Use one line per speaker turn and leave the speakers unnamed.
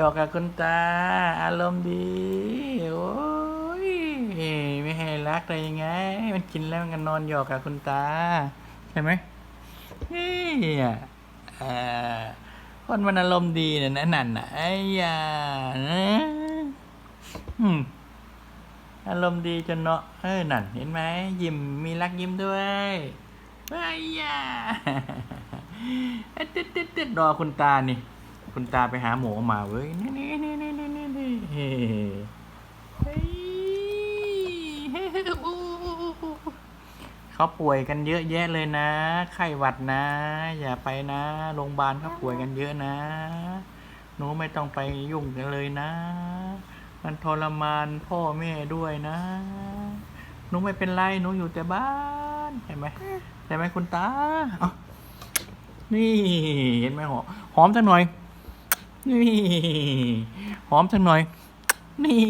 หยอกกับคุณตา อารมณ์ดี โอ้ยไม่ให้รักเลยยังไง มันกินแล้วมันก็นอนหยอกกับคุณตา ใช่ไหมนี่อะเอ่อคนมันอารมณ์ดีเนี่ยนะนั่นน่ะไอ้ยานะอืมอารมณ์ดีจนเนาะเอ้ยนั่น เห็นไหมยิ้มมีรักยิ้มด้วยไอ้ยาเอ๊ะติดติดติดรอคุณตานี่ คุณตาไปหาหมอมาเว้ยนี่นี่นี่นี่นี่นี่เฮ้เฮ้เขาป่วยกันเยอะแยะเลยนะ ไข้หวัดนะ อย่าไปนะโรงพยาบาลเขาป่วยกันเยอะนะหนูไม่ต้องไปยุ่งกันเลยนะ มันทรมานพ่อแม่ด้วยนะ หนูไม่เป็นไรหนูอยู่แต่บ้านใช่ไหมใช่ไหมคุณตาเอ้านี่เห็นไหมหอมหอมจังหน่อย นี่ หอมจังหน่อย นี่